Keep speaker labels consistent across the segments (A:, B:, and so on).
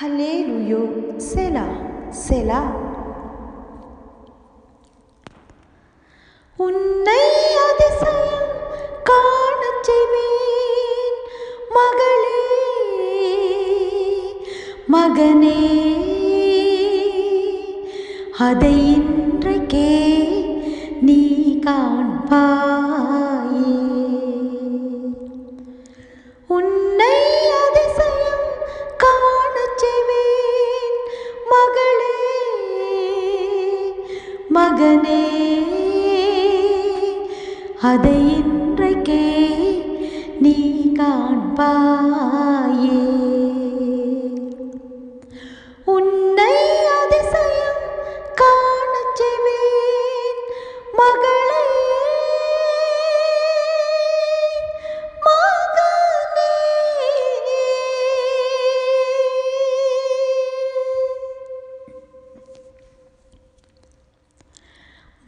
A: ஹலேலுயோ செலா செலா உன்னை அதிசயம் காணச் செய்வேன் மகளே மகனே. அதை இன்றைக்கே நீ காண்பாயே. மகனே அதை இன்றைக்கே நீ காண்பாயே.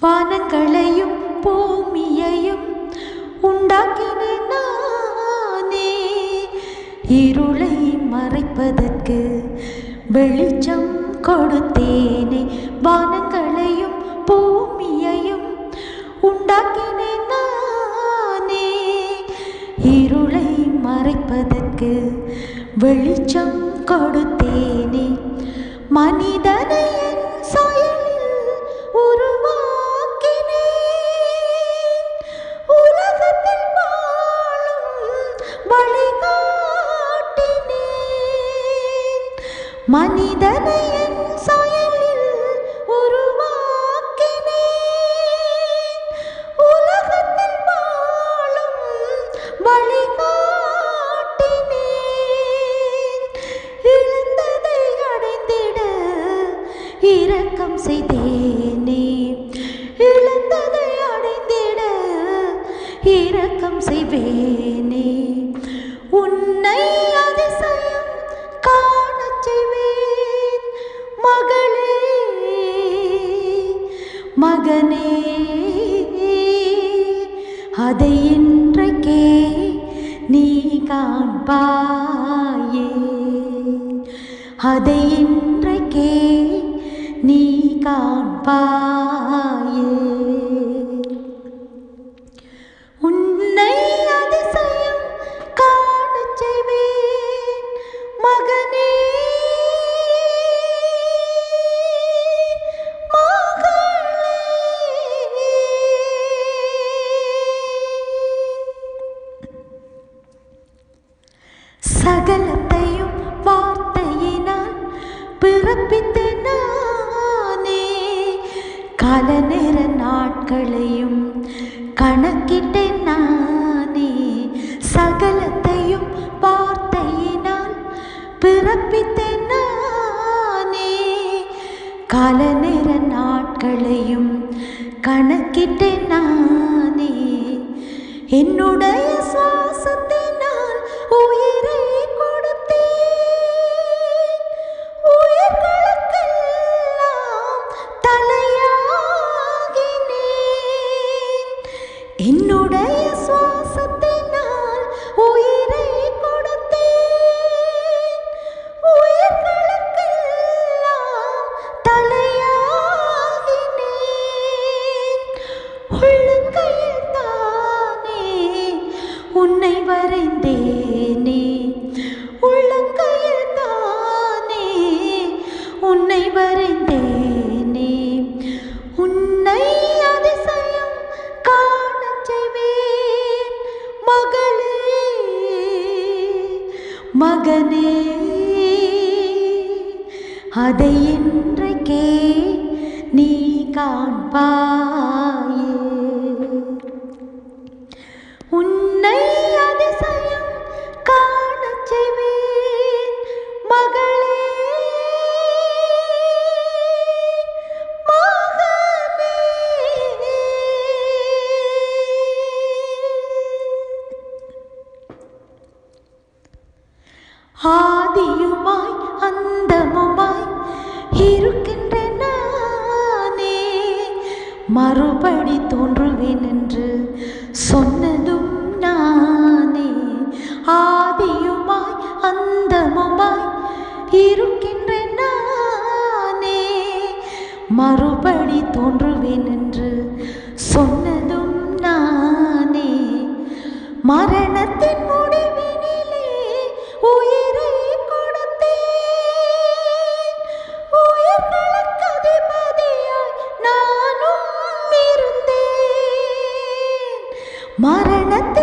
A: வானங்களையும் பூமியையும் உண்டாக்கினேன் நானே. இருளை மறைப்பதற்கு வெளிச்சம் கொடுத்தேனே. வானங்களையும் பூமியையும் உண்டாக்கினேன் நானே. இருளை மறைப்பதற்கு வெளிச்சம் கொடுத்தேனே. மனிதன் இரக்கம் செய்வேனே. உன்னை அதிசயம் காணச் செய்வேன். மகளே மகனே அதை இன்றைக்கே நீ காண்பாயே. அதை இன்றைக்கே நீ காண்பாயே. கால நேர நாட்களையும் கணக்கிட்டேன் நானே என்னுடைய இன்றைக்கே நீ காண்பாயே உன்னை மறுபடி தோன்றுவேன் என்று சொன்னதும் நானே. ஆதியுமாய் அந்தமுமாய் இருக்கின்றேன் நானே. மறுபடி தோன்றுவேன் என்று சொன்னதும் நானே. மற மரணத்தை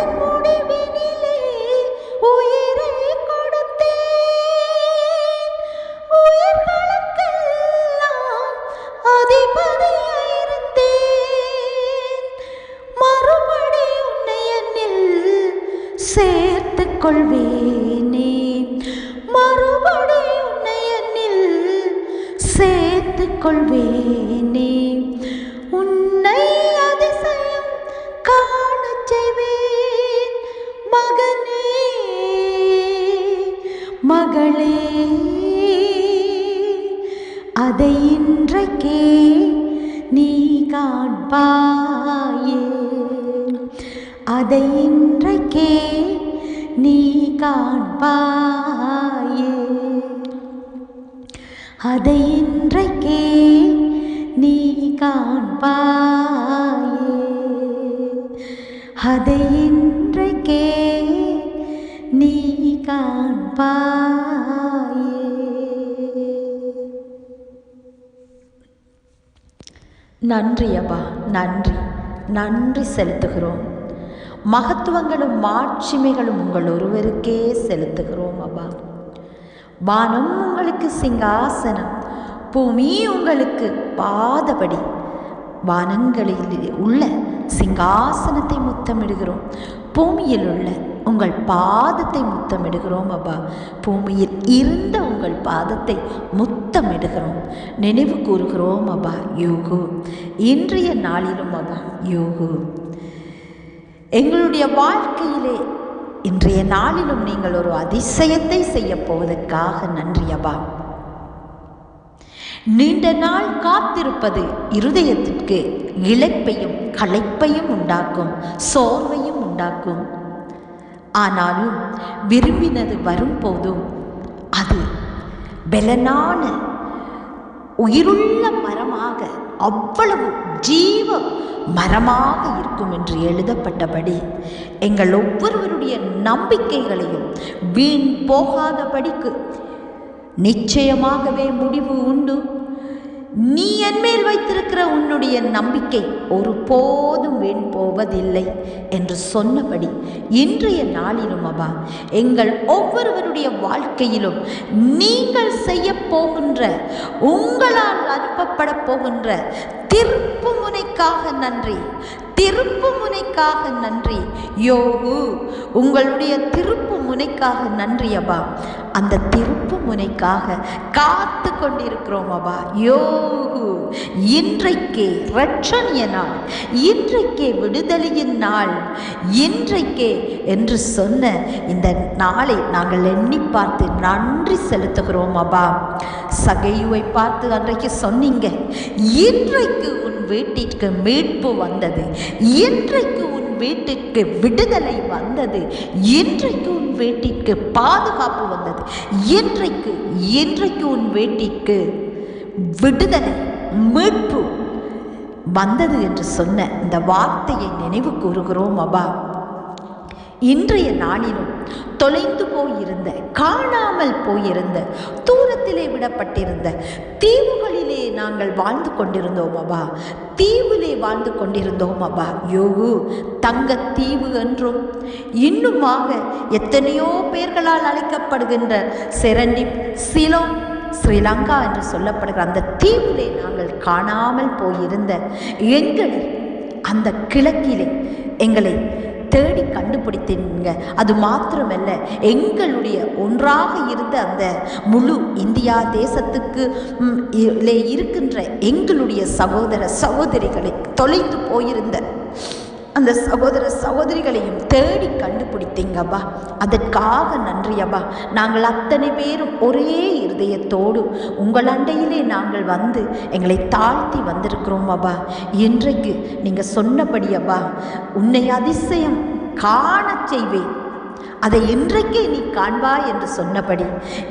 A: மகளே அதை இன்றைக்கே நீ காண்பாயே. அதை இன்றைக்கே நீ காண்பாயே. அதை இன்றைக்கே நீ காண்பாயே. அதை இன்றைக்கே நீ காண்பாயே
B: நன்றி அப்பா நன்றி. நன்றி செலுத்துகிறோம். மகத்துவங்களும் மாட்சிமைகளும் உங்கள் ஒருவருக்கே செலுத்துகிறோம் அப்பா. வானம் உங்களுக்கு சிங்காசனம் பூமி உங்களுக்கு பாதபடி. வானங்களில் உள்ள சிங்காசனத்தை முத்தமிடுகிறோம். பூமியில் உள்ள உங்கள் பாதத்தை முத்தமிடுகிறோம் அப்பா. பூமியில் இருந்த உங்கள் பாதத்தை முத்தமிடுகிறோம். நினைவு கூறுகிறோம் அப்பா. யோகு. இன்றைய நாளிலும் அப்பா. யோகு. எங்களுடைய வாழ்க்கையிலே இன்றைய நாளிலும் நீங்கள் ஒரு அதிசயத்தை செய்ய போவதற்காக நன்றி அப்பா. நீண்ட நாள் காத்திருப்பது இருதயத்திற்கு இழைப்பையும் களைப்பையும் உண்டாக்கும் சோர்வையும் உண்டாக்கும். ஆனாலும் விரும்பினது வரும்போதும் அது பலனான உயிருள்ள மரமாக அவ்வளவு ஜீவ மரமாக இருக்கும் என்று எழுதப்பட்டபடி எங்கள் ஒவ்வொருவருடைய நம்பிக்கைகளையும் வீண் போகாதபடிக்கு நிச்சயமாகவே முடிவு உண்டு. நீ என்மேல் வைத்திருக்கிற உன்னுடைய நம்பிக்கை ஒருபோதும் வீண் போவதில்லை என்று சொன்னபடி இன்றைய நாளிலும் அபா எங்கள் ஒவ்வொருவருடைய வாழ்க்கையிலும் நீங்கள் செய்ய போகின்ற உங்களால் அனுப்பப்பட போகின்ற திருப்பு முனைக்காக நன்றி திருப்பு முனைக்காக நன்றி. யோகு உங்களுடைய திருப்பு முனைக்காக நன்றி அபா அந்த திருப்பு முனைக்காக காத்து கொண்டிருக்கிறோம் அபா யோகு இன்றைக்கே ரட்சணிய நாள். இன்றைக்கே விடுதலையின் நாள். இன்றைக்கே என்று சொன்ன இந்த நாளை நாங்கள் எண்ணி பார்த்து நன்றி செலுத்துகிறோம் அபா சகையுவை பார்த்து அன்றைக்கு சொன்னீங்க இன்றைக்கு உன் வீட்டிற்கு மீட்பு வந்தது. இன்றைக்கு வீட்டிற்கு விடுதலை வந்தது. இன்றைக்கு உன் வீட்டிற்கு பாதுகாப்பு வந்தது. இன்றைக்கு இன்றைக்கு உன் வீட்டிற்கு விடுதலை மீட்பு வந்தது என்று சொன்ன இந்த வார்த்தையை நினைவு கூறுகிறோம் அபா இன்றைய நாளிலும் தொலைந்து போயிருந்த காணாமல் போயிருந்த தூரத்திலே விடப்பட்டிருந்த தீவுகளிலே நாங்கள் வாழ்ந்து கொண்டிருந்தோம் அப்பா. தீவிலே வாழ்ந்து கொண்டிருந்தோம் அப்பா. யோகு தங்க தீவு என்றும் இன்னுமாக எத்தனையோ பேர்களால் அழைக்கப்படுகின்ற செரண்டிப் சிலோம் ஸ்ரீலங்கா என்று சொல்லப்படுகிற அந்த தீவிலே நாங்கள் காணாமல் போயிருந்த எங்களை அந்த கிழக்கிலே எங்களை தேடி கண்டுபிடித்தீங்க. அது மாத்திரமல்ல எங்களுடைய ஒன்றாக இருந்த அந்த முழு இந்தியா தேசத்துக்கு இருக்கின்ற எங்களுடைய சகோதர சகோதரிகளை தொலைத்து போயிருந்த அந்த சகோதர சகோதரிகளையும் தேடி கண்டுபிடித்தீங்கப்பா. அதற்காக நன்றி அப்பா நாங்கள் அத்தனை பேரும் ஒரே இருதயத்தோடு உங்கள் அண்டையிலே நாங்கள் வந்து எங்களை தாழ்த்தி வந்திருக்கிறோம் அப்பா இன்றைக்கு நீங்கள் சொன்னபடி அப்பா உன்னை அதிசயம் காணச் செய்வேன். அதை இன்றைக்கே நீ காண்பா என்று சொன்னபடி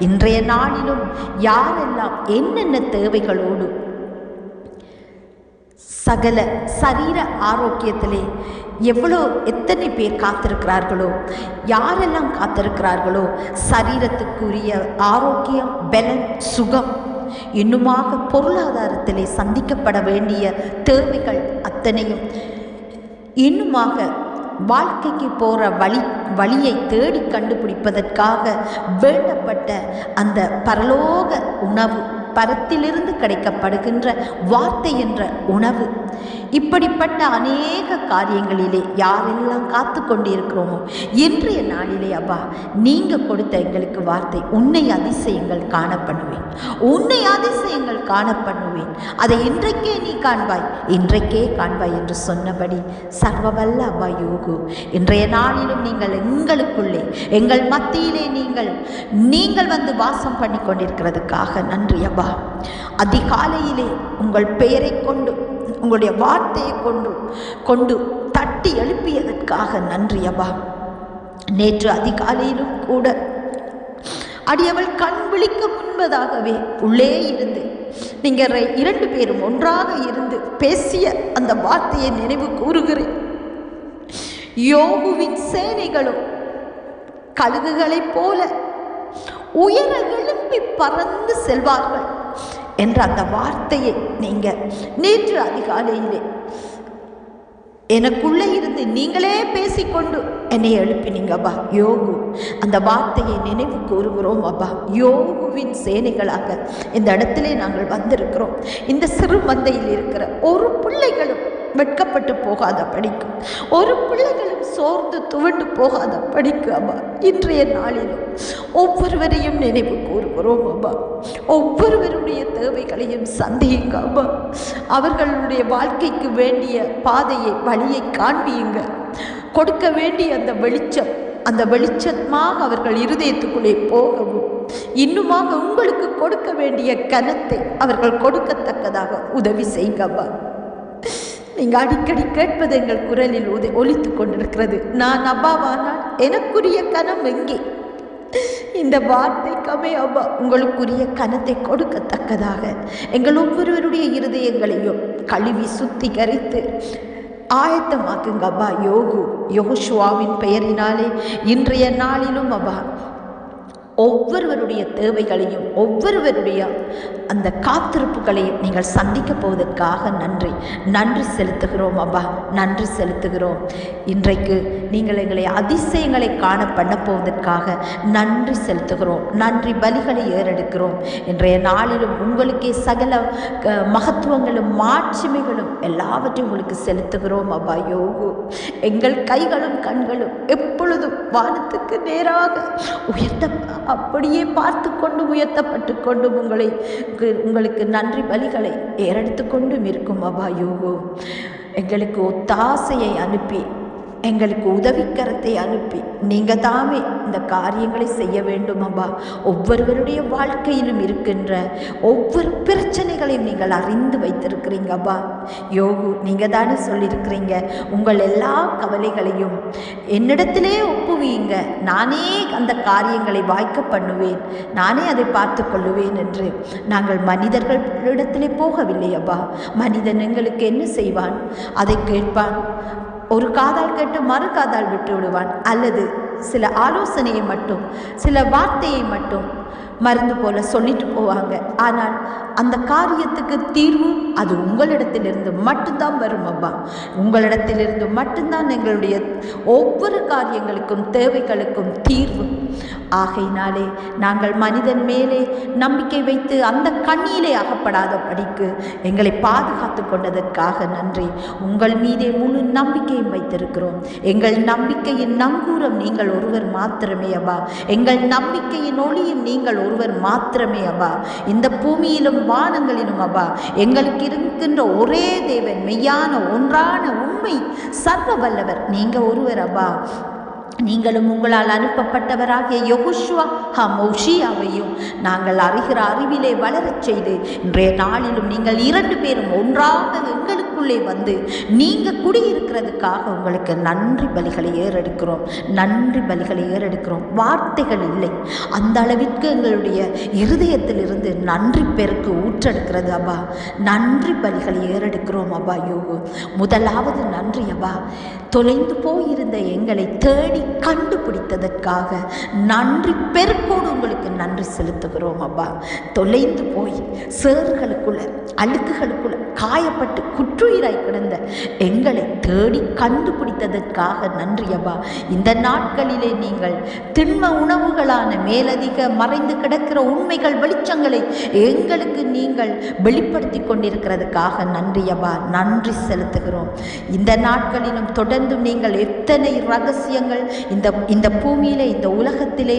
B: இன்றைய நாளிலும் யாரெல்லாம் என்னென்ன தேவைகளோடு சகல சரீர ஆரோக்கியத்திலே எவ்வளோ எத்தனை பேர் காத்திருக்கிறார்களோ யாரெல்லாம் காத்திருக்கிறார்களோ சரீரத்துக்குரிய ஆரோக்கியம் பலன் சுகம் இன்னுமாக பொருளாதாரத்திலே சந்திக்கப்பட வேண்டிய தேவைகள் அத்தனையும் இன்னுமாக வாழ்க்கைக்கு போகிற வழி வழியை தேடி கண்டுபிடிப்பதற்காக வேண்டப்பட்ட அந்த பரலோக உணவு பரத்திலிருந்து கிடைக்கப்படுகின்ற வார்த்தை என்ற உணவு. இப்படிப்பட்ட அநேக காரியங்களிலே யாரெல்லாம் காத்து கொண்டிருக்கிறோமோ இன்றைய நாளிலே அப்பா நீங்கள் கொடுத்த எங்களுக்கு வார்த்தை உன்னை அதிசயங்கள் காணப்பண்ணுவேன் உன்னை அதிசயங்கள் காணப்பண்ணுவேன் அதை இன்றைக்கே நீ காண்பாய். இன்றைக்கே காண்பாய் என்று சொன்னபடி சர்வவல்ல அப்பா யோகு இன்றைய நாளிலும் நீங்கள் எங்களுக்குள்ளே எங்கள் மத்தியிலே நீங்கள் நீங்கள் வந்து வாசம் பண்ணி கொண்டிருக்கிறதுக்காக நன்றி அப்பா. அதிகாலையிலே உங்கள் பெயரை கொண்டு உங்களுடைய வார்த்தையை கொண்டு கொண்டு தட்டி எழுப்பியதற்காக நன்றி அப்பா. நேற்று அதிகாலையிலும் கூட அடியவள் கண் விழிக்க முன்பதாகவே உள்ளே இருந்து நீங்கள் ரெ- இரண்டு பேரும் ஒன்றாக இருந்து பேசிய அந்த வார்த்தையை நினைவு கூறுகிறேன். யோகுவின் சேனைகளும் கழுகுகளைப் போல உயர எழும்பி பறந்து செல்வார்கள். என்ற அந்த வார்த்தையை நீங்க நேற்று அதிகாலையிலே எனக்குள்ளே இருந்து நீங்களே பேசிக்கொண்டு என்னை எழுப்பினீங்க அப்பா. யோகு. அந்த வார்த்தையை நினைவு கூறுகிறோம் அப்பா. யோகுவின் சேனைகளாக இந்த இடத்திலே நாங்கள் வந்திருக்கிறோம். இந்த சிறு மந்தையில் இருக்கிற ஒரு பிள்ளைகளும் வெட்கப்பட்டு போகாத படிக்கும் ஒரு பிள்ளைகளும் சோர்ந்து துவண்டு போகாத படிக்கு அப்பா. இன்றைய நாளிலும் ஒவ்வொருவரையும் நினைவு கூறுகிறோம் அப்பா. ஒவ்வொருவருடைய தேவைகளையும் சந்தியுங்க அப்பா. அவர்களுடைய வாழ்க்கைக்கு வேண்டிய பாதையை வழியை காண்பியுங்க. கொடுக்க வேண்டிய அந்த வெளிச்சம் அந்த வெளிச்சமாக அவர்கள் இருதயத்துக்குள்ளே போகவும் இன்னுமாக உங்களுக்கு கொடுக்க வேண்டிய கனத்தை அவர்கள் கொடுக்கத்தக்கதாக உதவி செய்யுங்கப்பா நீங்கள் அடிக்கடி கேட்பது எங்கள் குரலில் உதை ஒலித்து கொண்டிருக்கிறது. நான் அப்பாவானால் எனக்குரிய கனம் எங்கே? இந்த வார்த்தைக்கமே அப்பா உங்களுக்குரிய கனத்தை கொடுக்கத்தக்கதாக. எங்கள் ஒவ்வொருவருடைய இருதயங்களையும் கழுவி சுத்திகரித்து ஆயத்தமாக்குங்க அப்பா. யோகு யோசுவாவின் பெயரினாலே இன்றைய நாளிலும் அப்பா ஒவ்வொருவருடைய தேவைகளையும் ஒவ்வொருவருடைய அந்த காத்திருப்புகளையும் நீங்கள் சந்திக்க போவதற்காக நன்றி. நன்றி செலுத்துகிறோம் அப்பா. நன்றி செலுத்துகிறோம். இன்றைக்கு நீங்கள் எங்களை அதிசயங்களை காண பண்ண போவதற்காக நன்றி செலுத்துகிறோம். நன்றி பலிகளை ஏறெடுக்கிறோம். இன்றைய நாளிலும் உங்களுக்கே சகல க- மகத்துவங்களும் மாட்சிமைகளும் எல்லாவற்றையும் உங்களுக்கு செலுத்துகிறோம் அப்பா. யோகு எங்கள் கைகளும் கண்களும் எப்பொழுதும் வானத்துக்கு நேராக உயர்த்த அப்படியே பார்த்து கொண்டு உயர்த்தப்பட்டு கொண்டு உங்களை உங்களுக்கு நன்றி பலிகளை ஏறெடுத்து கொண்டும் இருக்கும் அப்பா எங்களுக்கு ஒத்தாசையை அனுப்பி எங்களுக்கு உதவிக்கரத்தை அனுப்பி. நீங்கள் தாமே இந்த காரியங்களை செய்ய வேண்டும் அம்மா ஒவ்வொருவருடைய வாழ்க்கையிலும் இருக்கின்ற ஒவ்வொரு பிரச்சனைகளையும் நீங்கள் அறிந்து வைத்திருக்கிறீங்க அப்பா. யோகு நீங்கள் தானே சொல்லியிருக்கிறீங்க உங்கள் எல்லா கவலைகளையும் என்னிடத்திலே ஒப்புவீங்க நானே அந்த காரியங்களை வாய்க்க பண்ணுவேன். நானே அதை பார்த்து கொள்ளுவேன் என்று. நாங்கள் மனிதர்களிடத்திலே போகவில்லை அப்பா. மனிதன் எங்களுக்கு என்ன செய்வான்? அதை கேட்பான். ஒரு காதால் கேட்டு மறு காதால் விட்டு விடுவான் அல்லது சில ஆலோசனையை மட்டும் சில வார்த்தையை மட்டும் மருந்து போல சொல்லிட்டு போவாங்க. ஆனால் அந்த காரியத்துக்கு தீர்வு அது உங்களிடத்திலிருந்து மட்டும்தான் வரும் அப்பா. உங்களிடத்திலிருந்து மட்டும்தான் எங்களுடைய ஒவ்வொரு காரியங்களுக்கும் தேவைகளுக்கும் தீர்வு. ஆகையினாலே நாங்கள் மனிதன் மேலே நம்பிக்கை வைத்து அந்த கண்ணியிலே அகப்படாத படிக்கு எங்களை பாதுகாத்து கொண்டதற்காக நன்றி. உங்கள் மீதே முழு நம்பிக்கையும் வைத்திருக்கிறோம். எங்கள் நம்பிக்கையின் நங்கூரம் நீங்கள் ஒருவர் மாத்திரமே அப்பா. எங்கள் நம்பிக்கையின் ஒளியும் நீங்கள் ஒருவர் மாத்திரமே அபா இந்த பூமியிலும் வானங்களிலும் அபா எங்களுக்கு இருக்கின்ற ஒரே தேவன் மெய்யான ஒன்றான உண்மை சர்வ வல்லவர். நீங்க ஒருவர் அபா நீங்களும் உங்களால் அனுப்பப்பட்டவராகிய யொகுஷுவா ஹமோஷியாவையும் நாங்கள் அறிகிற அறிவிலே வளரச் செய்து இன்றைய நாளிலும் நீங்கள் இரண்டு பேரும் ஒன்றாக எங்களுக்குள்ளே வந்து நீங்கள் குடியிருக்கிறதுக்காக உங்களுக்கு நன்றி பலிகளை ஏறெடுக்கிறோம் நன்றி பலிகளை ஏறெடுக்கிறோம். வார்த்தைகள் இல்லை. அந்த அளவிற்கு எங்களுடைய இருதயத்திலிருந்து நன்றி பெருக்கு ஊற்றெடுக்கிறது அப்பா. நன்றி பலிகளை ஏறெடுக்கிறோம் அப்பா யோகு. முதலாவது நன்றி அப்பா. தொலைந்து போயிருந்த எங்களை தேடி கண்டுபிடித்ததற்காக நன்றி பெருக்கோடு உங்களுக்கு நன்றி செலுத்துகிறோம் அப்பா. தொலைந்து போய் சேர்களுக்குள்ள அழுக்குகளுக்குள்ள காயப்பட்டு குற்றுயிராய் கிடந்த எங்களை தேடி கண்டுபிடித்ததற்காக நன்றி அப்பா. இந்த நாட்களிலே நீங்கள் திண்ம உணவுகளான மேலதிக மறைந்து கிடக்கிற உண்மைகள் வெளிச்சங்களை எங்களுக்கு நீங்கள் வெளிப்படுத்தி கொண்டிருக்கிறதுக்காக நன்றி அப்பா. நன்றி செலுத்துகிறோம். இந்த நாட்களிலும் தொடர்ந்து நீங்கள் எத்தனை ரகசியங்கள் இந்த இந்த பூமியிலே இந்த உலகத்திலே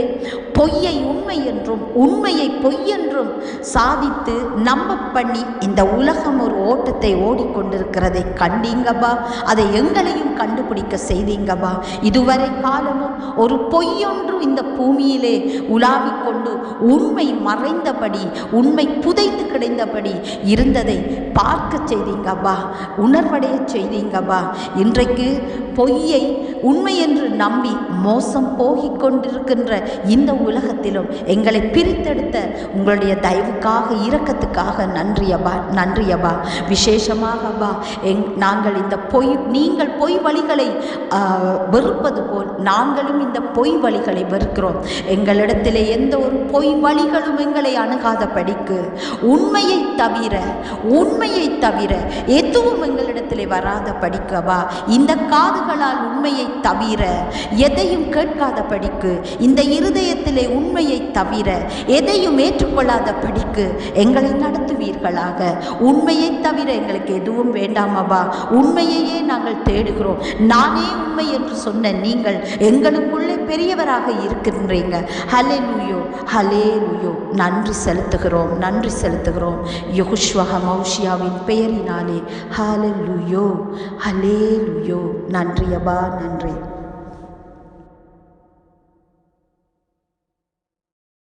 B: பொய்யை உண்மை என்றும் உண்மையை பொய் என்றும் சாதித்து நம்ப பண்ணி இந்த உலகம் ஒரு ஓட்டத்தை ஓடிக்கொண்டிருக்கிறதை கண்டீங்கப்பா. அதை எங்களையும் கண்டுபிடிக்க செய்தீங்கப்பா. இதுவரை காலமும் ஒரு பொய்யொன்று இந்த பூமியிலே உலாவிக் கொண்டு உண்மை மறைந்தபடி உண்மை புதைத்து கிடைந்தபடி இருந்ததை பார்க்க செய்தீங்கப்பா. உணர்வடைய செய்தீங்கப்பா. இன்றைக்கு பொய்யை உண்மை என்று நம்பி மோசம் போகிக் கொண்டிருக்கின்ற இந்த உலகத்திலும் எங்களை பிரித்தெடுத்த உங்களுடைய தயவுக்காக இரக்கத்துக்காக நன்றியபா நன்றியபா விசேஷமாக அப்பா எங் நாங்கள் இந்த பொய் நீங்கள் பொய் வழிகளை வெறுப்பது போல் நாங்களும் இந்த பொய் வழிகளை வெறுக்கிறோம். எங்களிடத்தில் எந்த ஒரு பொய் வழிகளும் எங்களை அணுகாத படிக்கு. உண்மையை தவிர உண்மையை தவிர எதுவும் எங்களிடத்தில் வராத படிக்கவா இந்த காதுகளால் உண்மையை தவிர எதையும் கேட்காத படிக்கு. இந்த இருதயத்திலே உண்மையை தவிர எதையும் ஏற்றுக்கொள்ளாத படிக்கு எங்களை நடத்துவீர்களாக. உண்மையை தவிர எங்களுக்கு எதுவும் வேண்டாமவா உண்மையையே நாங்கள் தேடுகிறோம். நானே உண்மை என்று சொன்ன நீங்கள் எங்களுக்குள்ளே பெரியவராக இருக்கின்றீங்க. ஹலே லூயோ ஹலே லூயோ நன்றி செலுத்துகிறோம் நன்றி செலுத்துகிறோம். யகுஷ்வஹ மௌஷியாவின் பெயரினாலே. ஹலே லூயோ ஹலே லூயோ நன்றியபா நன்றி.